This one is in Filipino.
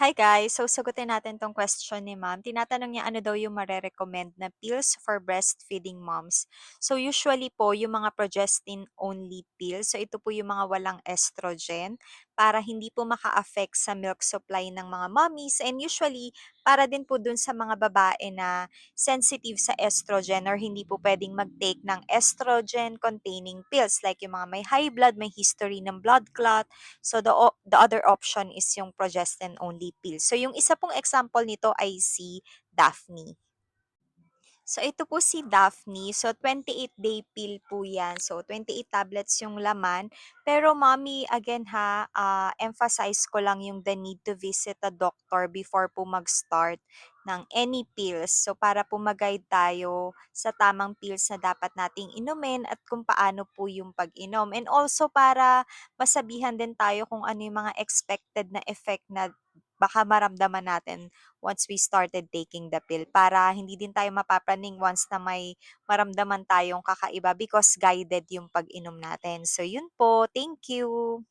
Hi guys! So sagutin natin 'tong question ni ma'am. Tinatanong niya ano daw yung mare-recommend na pills for breastfeeding moms. So usually po yung mga progestin only pills, so ito po yung mga walang estrogen para hindi po maka-affect sa milk supply ng mga mommies and usually para din po dun sa mga babae na sensitive sa estrogen or hindi po puwedeng mag-take ng estrogen containing pills like yung mga may high blood, may history ng blood clot. So the the other option is yung progestin only pills. So yung isa pong example nito ay si Daphne. So ito po si Daphne, so 28 day pill po 'yan. So 28 tablets yung laman. Pero mommy again ha, ah, emphasize ko lang yung the need to visit a doctor before po mag-start ng any pills. So para po ma-guide tayo sa tamang pills na dapat nating inumin at kung paano po yung pag-inom. And also para masabihan din tayo kung ano yung mga expected na effect na baka maramdaman natin once we started taking the pill para hindi din tayo mapapraning once na may maramdaman tayong kakaiba because guided yung pag-inom natin. So yun po, thank you.